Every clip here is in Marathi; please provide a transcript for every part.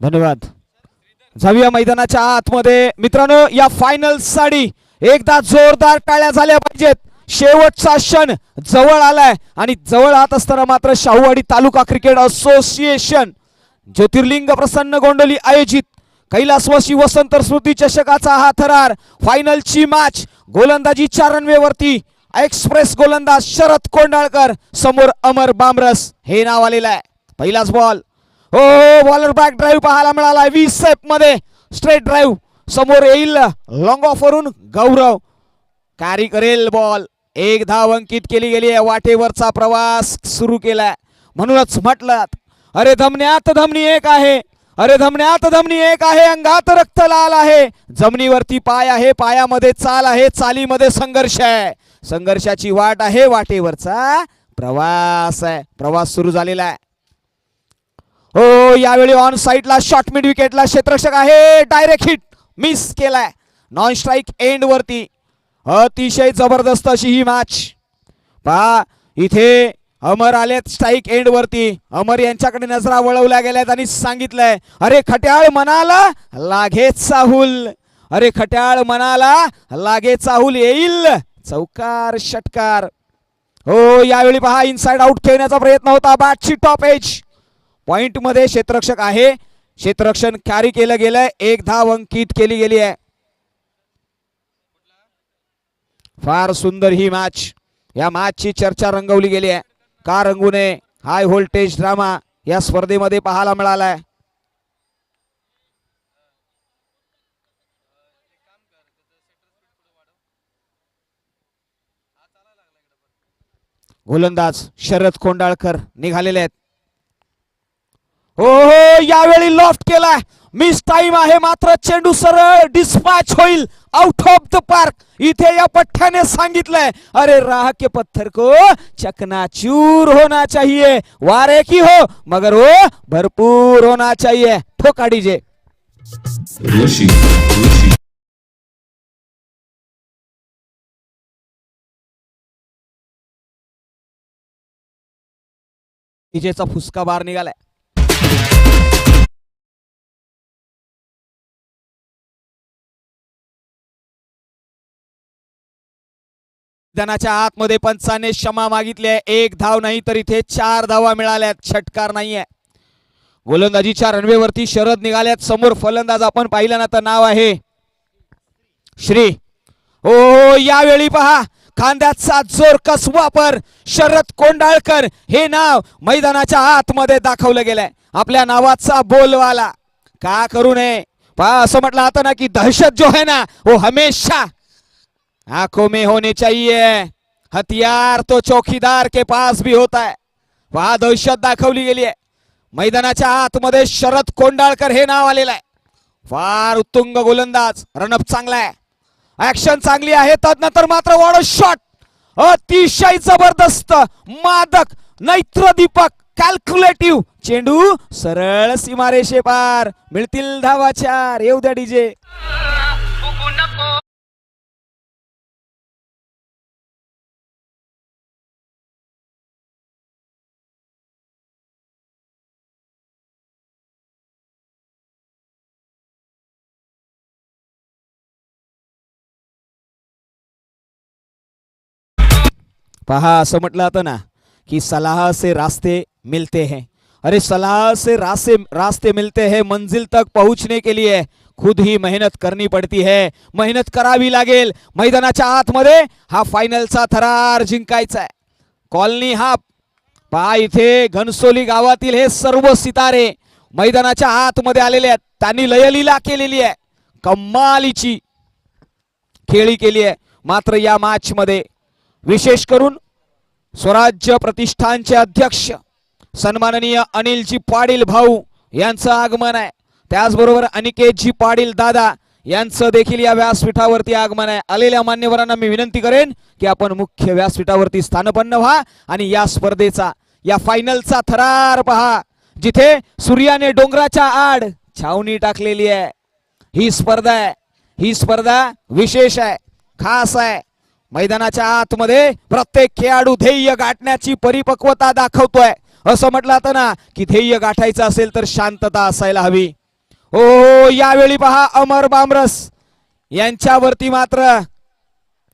धन्यवाद. जाऊया मैदानाच्या आतमध्ये. मित्रांनो या फायनल साडी एकदा जोरदार टाळ्या झाल्या पाहिजेत. शेवटचा क्षण जवळ आलाय आणि जवळ आत असताना मात्र शाहूवाडी तालुका क्रिकेट असोसिएशन ज्योतिर्लिंग प्रसन्न गोंडली आयोजित कैलासवासी वसंत स्मृती चषकाचा हा थरार. फायनलची मॅच गोलंदाजीच्या रनवेवरती एक्सप्रेस गोलंदाज शरद कोंडाळकर समोर अमर बामरस. हे नाव आलेलं आहे. पहिलाच बॉल हो बॉलर बॅक ड्राईव्ह पाहायला मिळाला वी सेपमध्ये स्ट्रेट ड्राईव्ह समोर येईल लॉंग ऑफ वरून गौरव. कॅरी करेल बॉल एक धाव अंकित केली गेली आहे. वाटेवरचा प्रवास सुरू केलाय. म्हणूनच म्हटलं अरे धमन्यात धमनी एक आहे. अरे धमन्यात धमनी एक आहे. अंगात रक्त लाल आहे. जमिनीवरती पाय आहे. पायामध्ये चाल आहे. चालीमध्ये संघर्ष आहे. संघर्षाची वाट आहे. वाटेवरचा प्रवास आहे. प्रवास सुरू झालेला आहे. हो यावेळी ऑन साईडला शॉर्ट मिड विकेटला क्षेत्रक्षक आहे. डायरेक्ट हिट मिस केलाय. नॉन स्ट्राईक एंड वरती. अतिशय जबरदस्त अशी ही मॅच पहा इथे अमर आलेत स्ट्राईक एंड वरती. अमर यांच्याकडे नजरा वळवल्या गेल्यात आणि सांगितलंय अरे खट्याळ मनाला लागेच चाहूल. अरे खट्याळ मनाला लागे चाहूल येईल. चौकार षटकार. हो यावेळी पहा इनसाइड आउट खेळण्याचा प्रयत्न होता. बॅटची टॉप एज पॉइंटमध्ये क्षेत्ररक्षक आहे. क्षेत्ररक्षण कॅरी केलं गेलंय. एक धाव अंकित केली गेली आहे. फार सुंदर ही मॅच या मॅचची चर्चा रंगवली गेली आहे. का रंगू नये हाय व्होल्टेज ड्रामा या स्पर्धेमध्ये पाहायला मिळालाय. गोलंदाज शरद कोंडाळकर निघालेले आहेत. हो हो यावेळी लॉफ्ट केलाय. मिस टाइम आहे मात्र चेंडू सरळ डिस्पॅच होईल. आउट ऑफ द पार्क इथे या पठ्ठ्याने सांगितलंय. अरे राह के पत्थर को. चकनाचूर होना चाहिए. वारे की हो मगर वो भरपूर होना चाहिए. ठोका डीजे. ऋषी ऋषी डीजेचा फुसका बार निघालाय. मैदानाच्या आतमध्ये पंचाने क्षमा मागितली आहे. एक धाव नाही तर इथे चार धावा मिळाल्यात. षटकार नाहीये. गोलंदाजीच्या रनवेवरती शरद निघाल्यात. समोर फलंदाज आपण पाहिलं ना तर नाव आहे श्री. हो हो यावेळी पहा खांद्याचा जोर कस वापर. शरद कोंडाळकर हे नाव मैदानाच्या आतमध्ये दाखवलं गेलंय. आपल्या नावाचा बोलवाला. का करू नये? पहा असं म्हटलं आता ना की दहशत जो है ना वो हमेशा आंखों में होने चाहिए। हथियार तो चौकीदार के पास भी होता है। पहा दहशत दाखवली गेली आहे मैदानाच्या आतमध्ये शरद कोंडाळकर हे नाव आलेलं आहे. फार उत्तुंग गोलंदाज रनअप चांगला आहे. ऍक्शन चांगली आहे तदनंतर मात्र वॉड शॉट अतिशय जबरदस्त मादक नैत्र दीपक कॅल्क्युलेटिव्ह चेंडू सरळ सीमारेषे पार. मिळतील धावा चार येऊ द्या डीजे पहा असं म्हटलं होतं ना की सलाह से रास्ते मिलते हैं. अरे सलाह से रास्ते रास्ते मिलते हैं मंजिल तक पहुंचने के लिए खुद ही मेहनत करनी पडती है. मेहनत करावी लागेल. मैदानाच्या आतमध्ये हा फायनलचा थरार जिंकायचा आहे. कॉलनी हा पहा इथे घनसोली गावातील हे सर्व सितारे मैदानाच्या आतमध्ये आलेले आहेत. त्यांनी लयलीला केलेली आहे. कम्मालीची खेळी केली आहे. मात्र या मॅच विशेष करून स्वराज्य प्रतिष्ठानचे अध्यक्ष सन्माननीय अनिलजी पाटील भाऊ यांचं आगमन आहे. त्याचबरोबर अनिकेतजी पाटील दादा यांचं देखील या व्यासपीठावरती आगमन आहे. आलेल्या मान्यवरांना मी विनंती करेन की आपण मुख्य व्यासपीठावरती स्थानपन्न व्हा आणि या स्पर्धेचा या फायनलचा थरार पहा. जिथे सूर्याने डोंगराच्या आड छावणी टाकलेली आहे. ही स्पर्धा आहे. ही स्पर्धा विशेष आहे खास आहे. मैदानाच्या आतमध्ये प्रत्येक खेळाडू ध्येय गाठण्याची परिपक्वता दाखवतोय. असं म्हटलं आता ना की ध्येय गाठायचं असेल तर शांतता असायला हवी. हो हो यावेळी पहा अमर बामरस. यांच्यावरती मात्र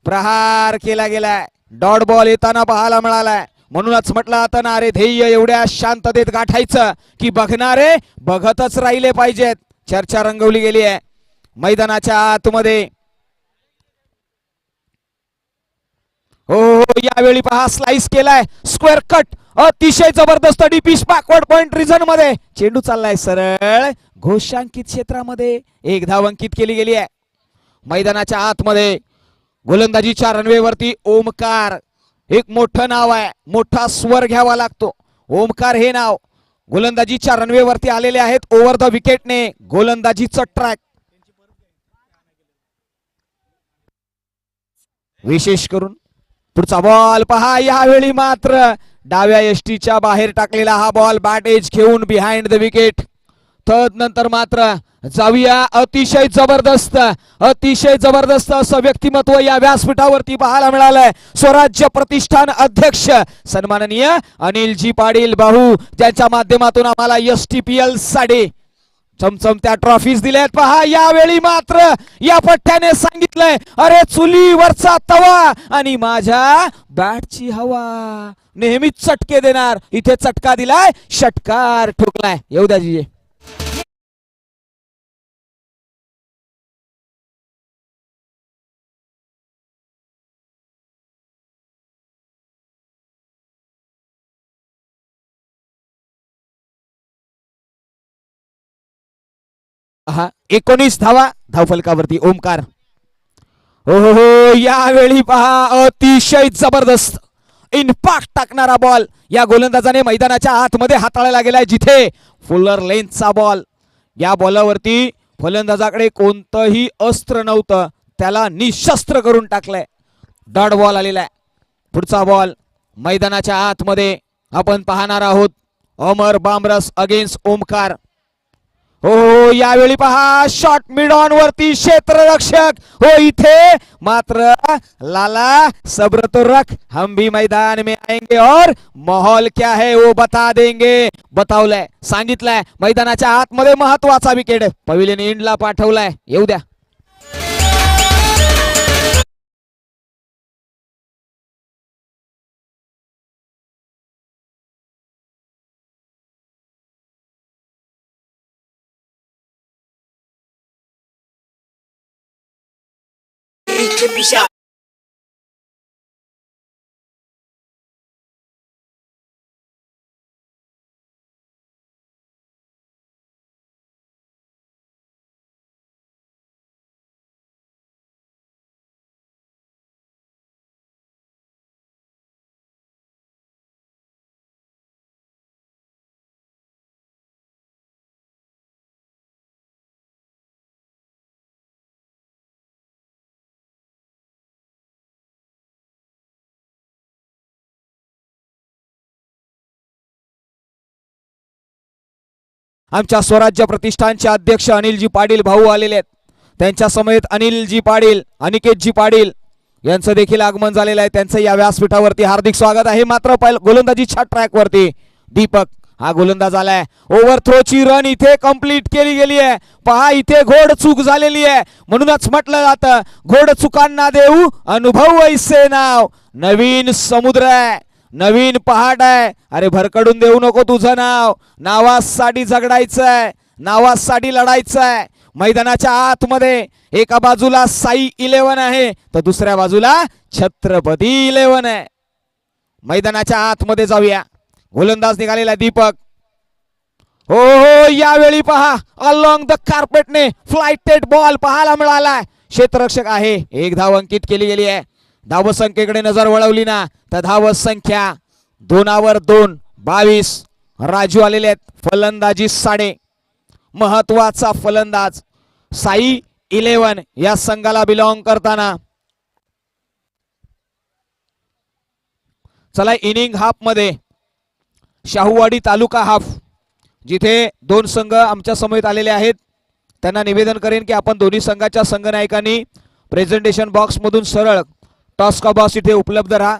प्रहार केला गेलाय. डॉट बॉल येताना पाहायला मिळालाय. म्हणूनच म्हटलं आता ना अरे ध्येय एवढ्या शांततेत गाठायचं की बघणारे बघतच राहिले पाहिजेत. चर्चा रंगवली गेली आहे. मैदानाच्या आतमध्ये हो हो यावेळी पहा स्लाइस केलाय. स्क्वेअर कट अतिशय जबरदस्त डीपीश बॅकवर्ड पॉइंट रिझनमध्ये. चेंडू चाललाय सरळ. घोषांकित क्षेत्रामध्ये एक धाव अंकित केली गेली आहे. मैदानाच्या आतमध्ये गोलंदाजीच्या रनवे वरती ओमकार. एक मोठं नाव आहे. मोठा स्वर घ्यावा लागतो. ओमकार हे नाव. गोलंदाजीच्या रनवेवरती आलेले आहेत. ओव्हर द विकेटने गोलंदाजीचं ट्रॅक विशेष करून पुढचा बॉल पहा यावेळी मात्र डाव्या एसटीच्या बाहेर टाकलेला हा बॉल बॅट एज घेऊन बिहाइंड द विकेट तदनंतर मात्र जाऊया अतिशय जबरदस्त अतिशय जबरदस्त असं व्यक्तिमत्व या व्यासपीठावरती पाहायला मिळालंय. स्वराज्य प्रतिष्ठान अध्यक्ष सन्माननीय अनिलजी पाटील भाऊ ज्यांच्या माध्यमातून आम्हाला एस टी पी एल साडे चमचमत्या ट्रॉफीज दिल्यात. पहा यावेळी मात्र या पठ्ठ्याने सांगितलंय अरे चुलीवरचा तवा आणि माझ्या बॅटची हवा. नेहमीच चटके देणार. इथे चटका दिलाय षटकार ठोकलाय. येऊ द्या हा एकोणीस धावा धावफलकावरती ओमकार हो हो हो यावेळी पहा अतिशय जबरदस्त. इनपॅक्ट टाकणारा बॉल. या गोलंदाजाने मैदानाच्या आतमध्ये हाताळायला गेलाय जिथे फुलर लेन्थचा बॉल. या बॉलावरती फलंदाजाकडे कोणतंही अस्त्र नव्हतं. त्याला निशस्त्र करून टाकलंय. डॉट बॉल आलेला आहे पुढचा बॉल. मैदानाच्या आतमध्ये आपण पाहणार आहोत. अमर बामरस अगेन्स्ट ओमकार हो, हो हो यावेळी पहा शॉट मिड ऑन वरती क्षेत्ररक्षक. हो इथे मात्र लाला सब्र तो रख हम भी मैदान में आएंगे और माहौल क्या है वो बता देंगे. बतावलंय सांगितलंय मैदानाच्या आतमध्ये महत्त्वाचा विकेट पविलेने इंडला पाठवलाय. येऊ द्या. shot. आमच्या स्वराज्य प्रतिष्ठानचे अध्यक्ष अनिलजी पाटील भाऊ आलेले आहेत. त्यांच्या समेत अनिलजी पाटील अनिकेतजी पाटील यांचं देखील आगमन झालेलं आहे. त्यांचं या व्यासपीठावरती हार्दिक स्वागत आहे. मात्र पहिल गोलंदाजीच्या ट्रॅकवरती. दीपक हा गोलंदाज आलाय ओव्हर थ्रोची रन इथे कंप्लीट केली गेली आहे. पहा इथे घोड चूक झालेली आहे. म्हणूनच म्हटलं जातं घोड चुकांना देऊ अनुभव ऐसे नाव. नवीन समुद्र आहे. नवीन पहाट आहे. अरे भरकडून देऊ नको तुझं नाव. नावासाठी झगडायचंय नावासाठी लढायचंय मैदानाच्या आतमध्ये एका बाजूला साई इलेव्हन आहे तर दुसऱ्या बाजूला छत्रपती इलेव्हन आहे. मैदानाच्या आतमध्ये जाऊया. गोलंदाज निघालेला दीपक. हो हो यावेळी पहा. अलॉंग द कार्पेटने फ्लाइटेड बॉल पाहायला मिळालाय. क्षेत्ररक्षक आहे. एक धाव अंकित केली गेली आहे. धाव संख्येकडे नजर वळवली ना तर धाव संख्या दोनावर दोन बावीस. राजू आलेले आहेत फलंदाजी साडे. महत्त्वाचा फलंदाज साई इलेवन या संघाला बिलॉंग करताना. चला इनिंग हाफमध्ये शाहूवाडी तालुका हाफ. जिथे दोन संघ आमच्यासमोर आलेले आहेत. त्यांना निवेदन करेन की आपण दोन्ही संघाच्या संघनायकांनी प्रेझेंटेशन बॉक्स मधून सरळ टॉस का बॉस इथे उपलब्ध राहा.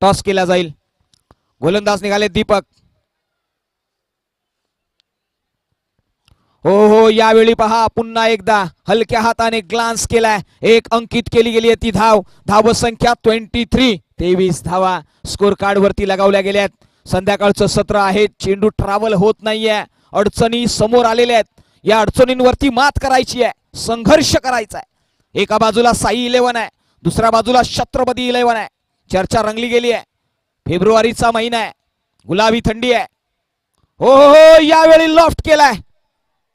टॉस केला जाईल. गोलंदाज निघाले दीपक. हो हो यावेळी पहा पुन्हा एकदा हलक्या हाताने ग्लान्स केलाय. एक अंकित केली गेली आहे ती धाव. धाव संख्या ट्वेंटी थ्री तेवीस धावा. स्कोर कार्ड वरती लगावल्या गेल्यात. संध्याकाळचं सत्र आहे. चेंडू ट्रॅव्हल होत नाहीये. अडचणी समोर आलेल्या आहेत. या अडचणींवरती मात करायची आहे. संघर्ष करायचा आहे. एका बाजूला साई इलेव्हन आहे. दुसऱ्या बाजूला छत्रपती इलेव्हन आहे. चर्चा रंगली गेली आहे. फेब्रुवारीचा महिना आहे. गुलाबी थंडी आहे. हो हो, हो यावेळी लॉफ्ट केलाय.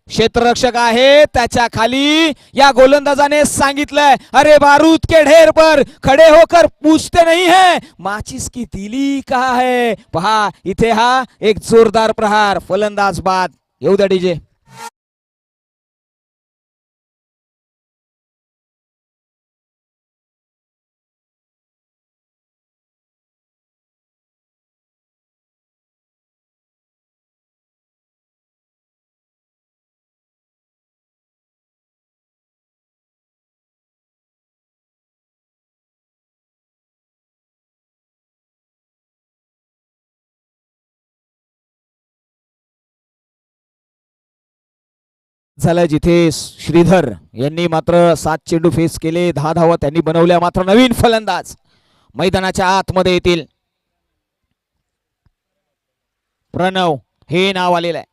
क्षेत्ररक्षक आहे त्याच्याखाली या गोलंदाजाने सांगितलंय अरे बारूद के ढेर पर खडे होकर पूछते नहीं है माचिस की दिली का है? पहा इथे हा एक जोरदार प्रहार फलंदाज बाद. येऊ द्या डीजे. झाला जिथे श्रीधर यांनी मात्र सात चेंडू फेस केले. दहा धावा त्यांनी बनवल्या. मात्र नवीन फलंदाज मैदानाच्या आतमध्ये येतील. प्रणव हे नाव आलेलं आहे.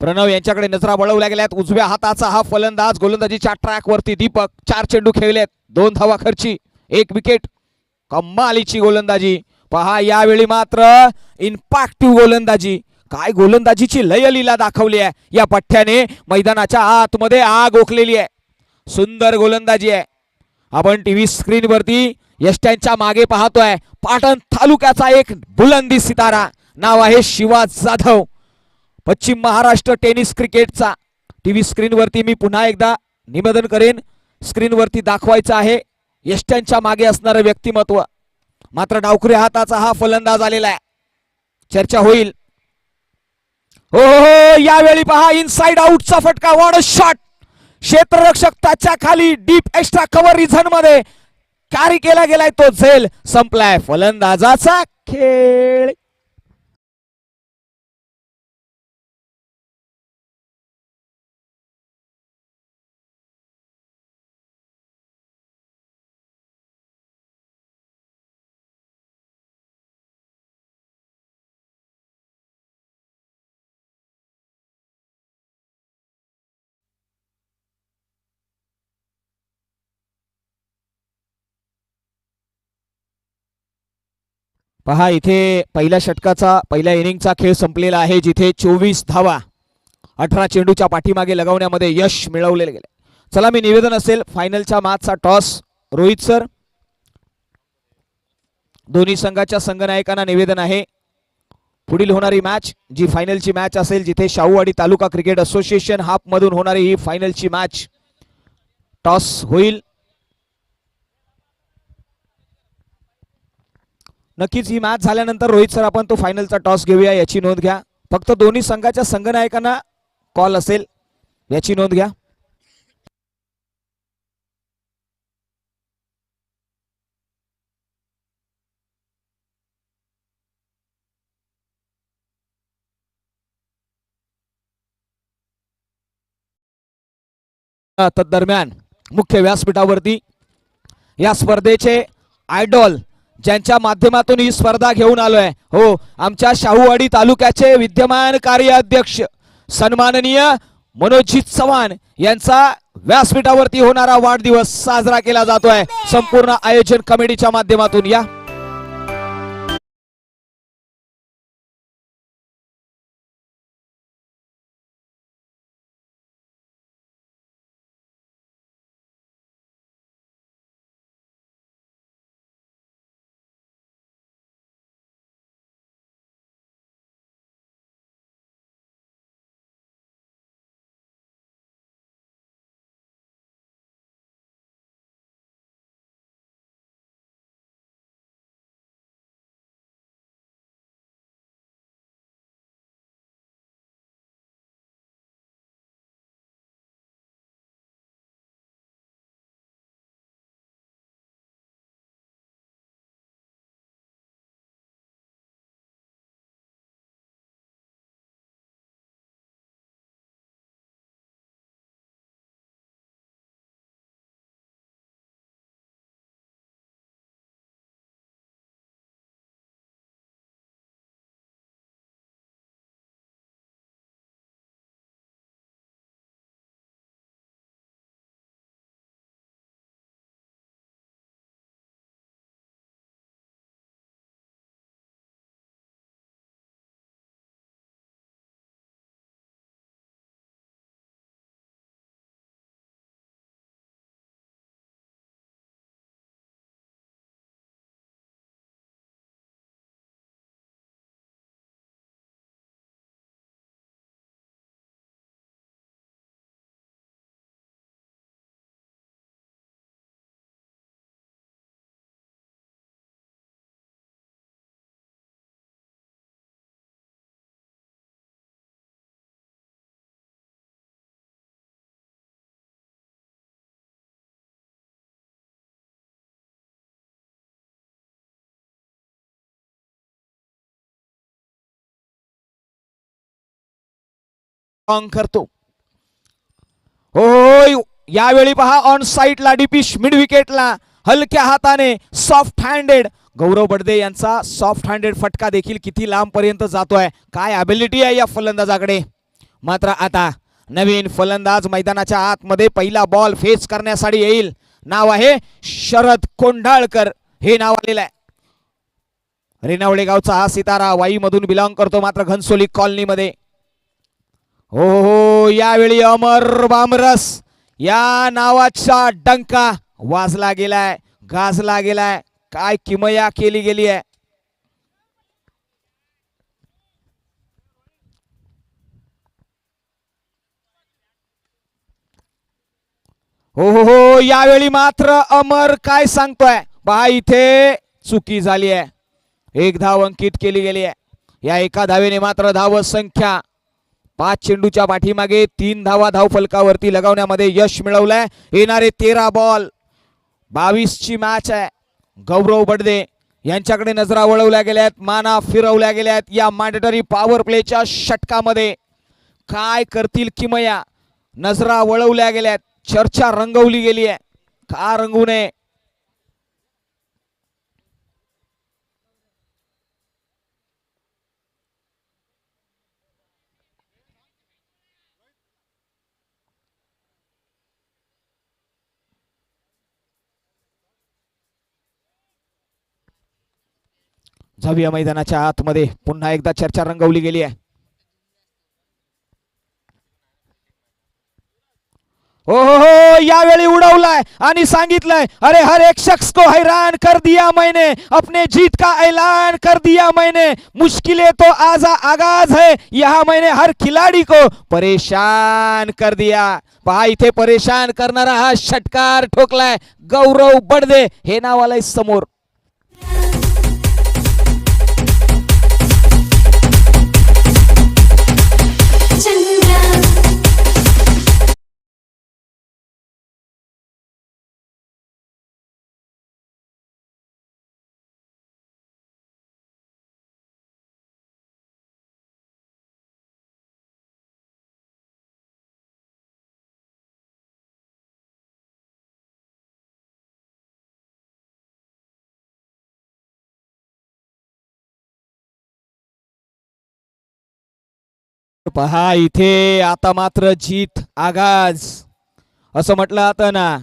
प्रणव यांच्याकडे नजरा वळवल्या गेल्यात. उजव्या हाताचा हा फलंदाज गोलंदाजीच्या ट्रॅकवरती दीपक. चार चेंडू खेळलेत. दोन धावा खर्ची एक विकेट कम्मालीची गोलंदाजी. पहा यावेळी मात्र इम्पॅक्टिव्ह गोलंदाजी. काय गोलंदाजीची लयलीला दाखवली आहे. या पठ्ठ्याने मैदानाच्या आतमध्ये आग ओकलेली आहे. सुंदर गोलंदाजी आहे. आपण टीव्ही स्क्रीनवरती यष्ट्यांच्या मागे पाहतोय. पाटण तालुक्याचा एक बुलंदी सितारा. नाव आहे शिवा जाधव. पश्चिम महाराष्ट्र टेनिस क्रिकेटचा. टीव्ही स्क्रीनवरती मी पुन्हा एकदा निवेदन करेन. स्क्रीनवरती दाखवायचं आहे यष्ट्यांच्या मागे असणारं व्यक्तिमत्व. मात्र डावखुऱ्या हाताचा हा फलंदाज आलेला आहे. चर्चा होईल. हो, हो हो यावेळी पहा इनसाइड आउटचा फटका वॉड शॉट क्षेत्ररक्षक त्याच्याखाली डीप एक्स्ट्रा कव्हर रिझनमध्ये. कॅरी केला गेलाय तो झेल. संपलाय फलंदाजाचा खेळ. पहा इथे पहिल्या षटकाचा पहिल्या इनिंगचा खेळ संपलेला आहे जिथे चोवीस धावा अठरा चेंडूच्या पाठीमागे लगावण्यामध्ये यश मिळवले गेले चला मी निवेदन असेल फायनलच्या मॅचचा टॉस रोहित सर. दोन्ही संघाच्या संघनायकांना निवेदन आहे. पुढील होणारी मॅच जी फायनलची मॅच असेल जिथे शाहूवाडी तालुका क्रिकेट असोसिएशन हाफमधून होणारी ही फायनलची मॅच टॉस होईल. नक्कीच ही मॅच झाल्यानंतर रोहित सर आपण तो फायनलचा टॉस घेऊया याची नोंद घ्या. फक्त दोन्ही संघाच्या संघनायकांना कॉल असेल याची नोंद घ्या. तदरम्यान मुख्य व्यासपीठावरती या स्पर्धेचे आयडॉल ज्यांच्या माध्यमातून ही स्पर्धा घेऊन आलोय. हो आमच्या शाहूवाडी तालुक्याचे विद्यमान कार्याध्यक्ष सन्माननीय मनोजित चव्हाण यांचा व्यासपीठावरती होणारा वाढदिवस साजरा केला जातोय. संपूर्ण आयोजन कमिटीच्या माध्यमातून या. करतो. होय यावेळी पहा ऑन साईडला डिपिश मिड विकेटला हलक्या हाताने सॉफ्ट हँडेड गौरव बडदे यांचा सॉफ्ट हँडेड फटका देखील किती लांब पर्यंत जातोय. काय अबिलिटी आहे या फलंदाजाकडे? मात्र आता नवीन फलंदाज मैदानाच्या आतमध्ये पहिला बॉल फेस करण्यासाठी येईल. नाव आहे शरद कोंढाळकर. हे नाव आलेलं आहे. रेणावळे गावचा हा सितारा वाईमधून बिलॉंग करतो मात्र घनसोली कॉलनीमध्ये. हो, हो हो, यावेळी अमर बामरस. या नावाचा डंका वाजला गेलाय गाजला गेलाय. काय किमया केली गेली आहे. हो हो हो. यावेळी मात्र अमर काय सांगतोय? पहा इथे चुकी झाली आहे. एक धाव अंकित केली गेली आहे. या एका धावेने मात्र धाव संख्या पाच चेंडूच्या पाठीमागे तीन धावा धाव फलकावरती लगावण्यामध्ये यश मिळवलंय. येणारे तेरा बॉल. बावीसची मॅच आहे. गौरव बडदे यांच्याकडे नजरा वळवल्या गेल्या आहेत माना फिरवल्या गेल्या आहेत या मॅन्डेटरी पॉवर प्लेच्या षटकामध्ये. काय करतील किमया? नजरा वळवल्या गेल्या आहेत चर्चा रंगवली गेली आहे का रंगू नये? जाऊया मैदानाच्या आतमध्ये. पुन्हा एकदा चर्चा रंगवली गेली आहे. हो हो हो यावेळी उडवलाय आणि सांगितलंय अरे हर एक शख्स को हैरान कर दिया मैंने अपने जीत का ऐलान कर दिया मैंने मुश्किलें तो आजा आगाज है यहाँ मैंने हर खिलाड़ी को परेशान कर दिया। पहा इथे परेशान करणारा हा षटकार ठोकलाय गौरव बडदे हे नाव आलंय समोर. पहा इथे आता मात्र जीत आगाज. असं म्हटलं जातं ना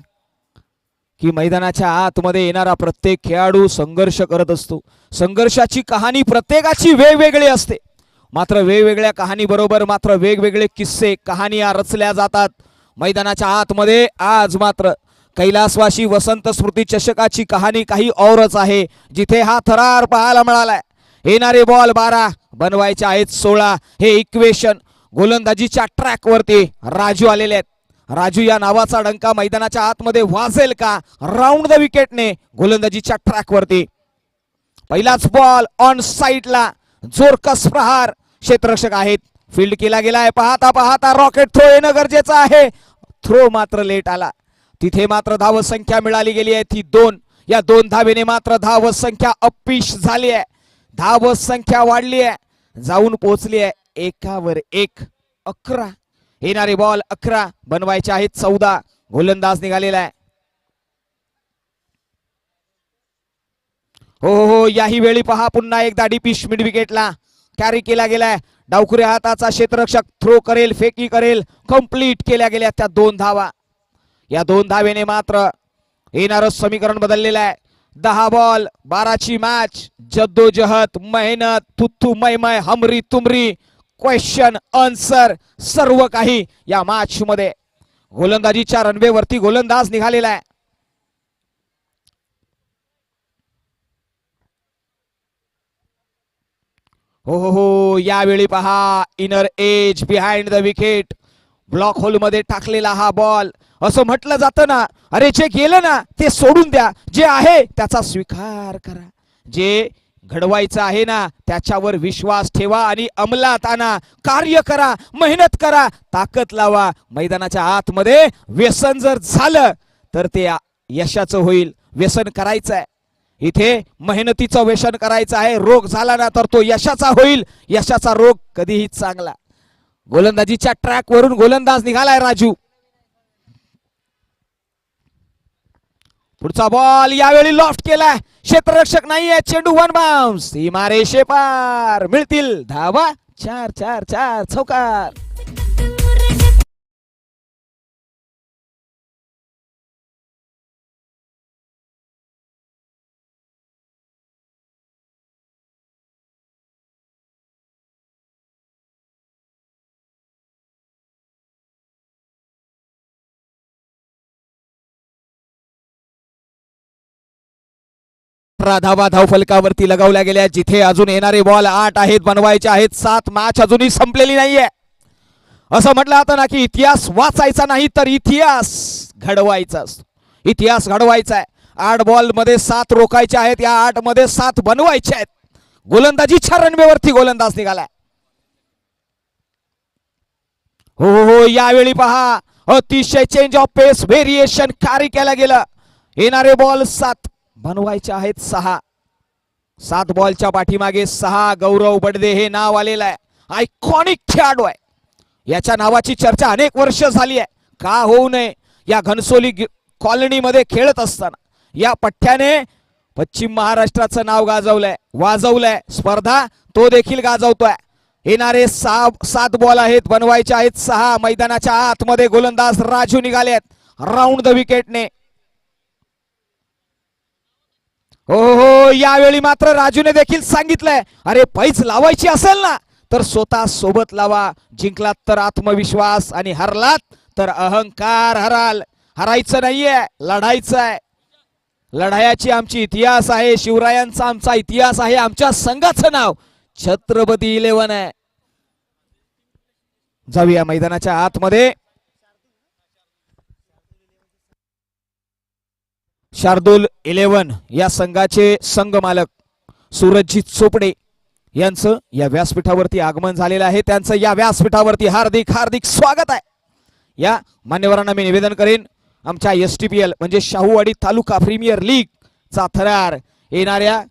की मैदानाच्या आतमध्ये येणारा प्रत्येक खेळाडू संघर्ष करत असतो. संघर्षाची कहाणी प्रत्येकाची वेगवेगळी असते. मात्र वेगवेगळ्या कहाणी बरोबर मात्र वेगवेगळे किस्से कहाण्या रचल्या जातात. मैदानाच्या आतमध्ये आज मात्र कैलासवाशी वसंत स्मृती चषकाची कहाणी काही औरच आहे जिथे हा थरार पाहायला मिळालाय. येणारे बॉल बारा बनवायचे आहेत सोळा. हे इक्वेशन गोलंदाजीच्या ट्रॅकवरती राजू आलेले आहेत. राजू या नावाचा डंका मैदानाच्या आतमध्ये वाजेल का? राऊंड द विकेटने गोलंदाजीच्या ट्रॅकवरती पहिलाच बॉल ऑन साईडला जोरकस प्रहार. क्षेत्ररक्षक आहेत. फील्ड केला गेलाय. पाहता पाहता रॉकेट थ्रो येणं गरजेचं आहे. थ्रो मात्र लेट आला. तिथे मात्र धाव संख्या मिळाली गेली आहे. ती दोन. या दोन धावेने मात्र धाव संख्या अपिश झाली आहे. धाव संख्या वाढली आहे. जाऊन पोहोचली आहे. एकावर एक अकरा. येणारे बॉल अकरा. बनवायचे आहेत चौदा. गोलंदाज निघालेला आहे. हो हो हो. याही वेळी पहा पुन्हा एकदा डीपीश मिड विकेटला कॅरी केला गेलाय. डावखुऱ्या हाताचा क्षेत्ररक्षक थ्रो करेल फेकी करेल. कंप्लीट केल्या गेल्या त्या दोन धावा. या दोन धावेने मात्र येणारं समीकरण बदललेलं आहे. दहा बॉल बाराची मॅच जद्दोजहद मेहनत थुथू मैमय हमरी तुमरी क्वेश्चन आन्सर सर्व काही या मॅच मध्ये. गोलंदाजीच्या रनवेवरती गोलंदाज निघालेला आहे. हो हो हो यावेळी पहा inner edge behind the wicket block होलमध्ये टाकलेला हा बॉल. असं म्हटलं जातं ना अरे जे गेलं ना ते सोडून द्या. जे आहे त्याचा स्वीकार करा. जे घडवायचं आहे ना त्याच्यावर विश्वास ठेवा आणि अंमलात आणा. कार्य करा मेहनत करा ताकद लावा. मैदानाच्या आतमध्ये व्यसन जर झालं तर ते यशाचं होईल. व्यसन करायचं आहे. इथे मेहनतीचं व्यसन करायचं आहे. रोग झाला ना तर तो यशाचा होईल. यशाचा रोग कधीही चांगला. गोलंदाजीच्या ट्रॅक वरून गोलंदाज निघालाय राजू. पुढचा बॉल यावेळी लॉफ्ट केलाय. क्षेत्ररक्षक नाहीये चेंडू वन बाउन्स मारे शेपार मिळतील धावा. चार चार चार चौकार. अठरा धावा धावफलकावरती लगावल्या गेल्या. जिथे अजून येणारे बॉल आठ आहेत बनवायचे आहेत. सात मॅच अजूनही संपलेली नाहीये. असं म्हटलं आता ना की इतिहास वाचायचा नाही तर इतिहास घडवायचा असतो. इतिहास घडवायचा आहे. आठ बॉलमध्ये सात रोखायचे आहेत. या आठमध्ये सात बनवायचे आहेत. गोलंदाजीच्या रनवेवरती गोलंदाज निघालाय. हो हो, हो यावेळी पहा. अतिशय चेंज ऑफ पेस व्हेरिएशन कार्य केलं गेलं. येणारे बॉल सात. बनवायचे आहेत सहा. सात बॉलच्या पाठीमागे सहा. गौरव बडदे हे नाव आलेलं आहे. आयकॉनिक खेळाडू आहे. याच्या नावाची चर्चा अनेक वर्ष झाली आहे. का होऊ नये? या घनसोली कॉलनीमध्ये खेळत असताना. या पठ्ठ्याने पश्चिम महाराष्ट्राचं नाव गाजवलंय. वाजवलंय. स्पर्धा तो देखील गाजवतोय. येणारे सहा सात बॉल आहेत. बनवायचे आहेत सहा. मैदानाच्या आतमध्ये गोलंदाज राजू निघाले आहेत. राऊंड द विकेटने हो हो हो यावेळी मात्र राजूने देखील सांगितलंय अरे पैज लावायची असेल ना तर स्वतः सोबत लावा. जिंकलात तर आत्मविश्वास आणि हरलात तर अहंकार हराल. हरायचं नाहीये लढायचं आहे. लढायाची आमची इतिहास आहे शिवरायांचा आमचा इतिहास आहे आमच्या संघाचं नाव छत्रपती इलेव्हन आहे. जाऊया मैदानाच्या आतमध्ये. शार्दूल इलेव्हन या संघाचे संघ मालक सूरजजीत चोपडे यांचं या व्यासपीठावरती आगमन झालेलं आहे. त्यांचं या व्यासपीठावरती हार्दिक हार्दिक स्वागत आहे. या मान्यवरांना मी निवेदन करेन आमच्या एस टी पी एल म्हणजे शाहूवाडी तालुका प्रीमियर लीग चा थरार येणाऱ्या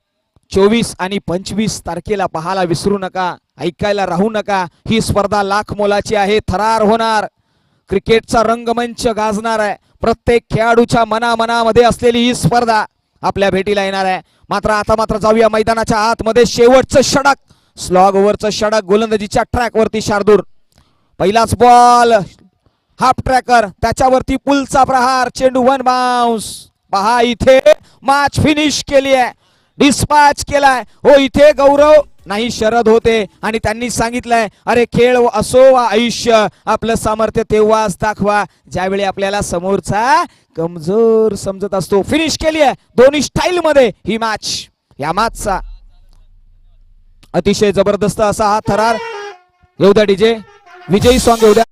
चोवीस आणि पंचवीस तारखेला पाहायला विसरू नका ऐकायला राहू नका. ही स्पर्धा लाख मोलाची आहे थरार होणार. क्रिकेटचा रंगमंच गाजणार आहे. प्रत्येक खेळाडूच्या मनामनामध्ये असलेली ही स्पर्धा आपल्या भेटीला येणार आहे. मात्र आता मात्र जाऊया मैदानाच्या आतमध्ये. शेवटचं षडक. स्लॉग ओव्हरचं षडक. गोलंदाजीच्या ट्रॅकवरती शार्दूर पहिलाच बॉल हाफ ट्रॅकर त्याच्यावरती पुलचा प्रहार. चेंडू वन बाउन्स पहा इथे मॅच फिनिश केली आहे. डिस्पॅच केलाय. हो इथे गौरव नाही शरद होते आणि त्यांनी सांगितलंय अरे खेळ असो वा आयुष्य आपलं सामर्थ्य तेव्हाच दाखवा ज्यावेळी आपल्याला समोरचा कमजोर समजत असतो. फिनिश केली आहे. दोन्ही स्टाईल मध्ये ही मॅच या मॅचचा अतिशय जबरदस्त असा हा थरार. येऊ द्या डीजे विजयी सॉंग येऊ द्या.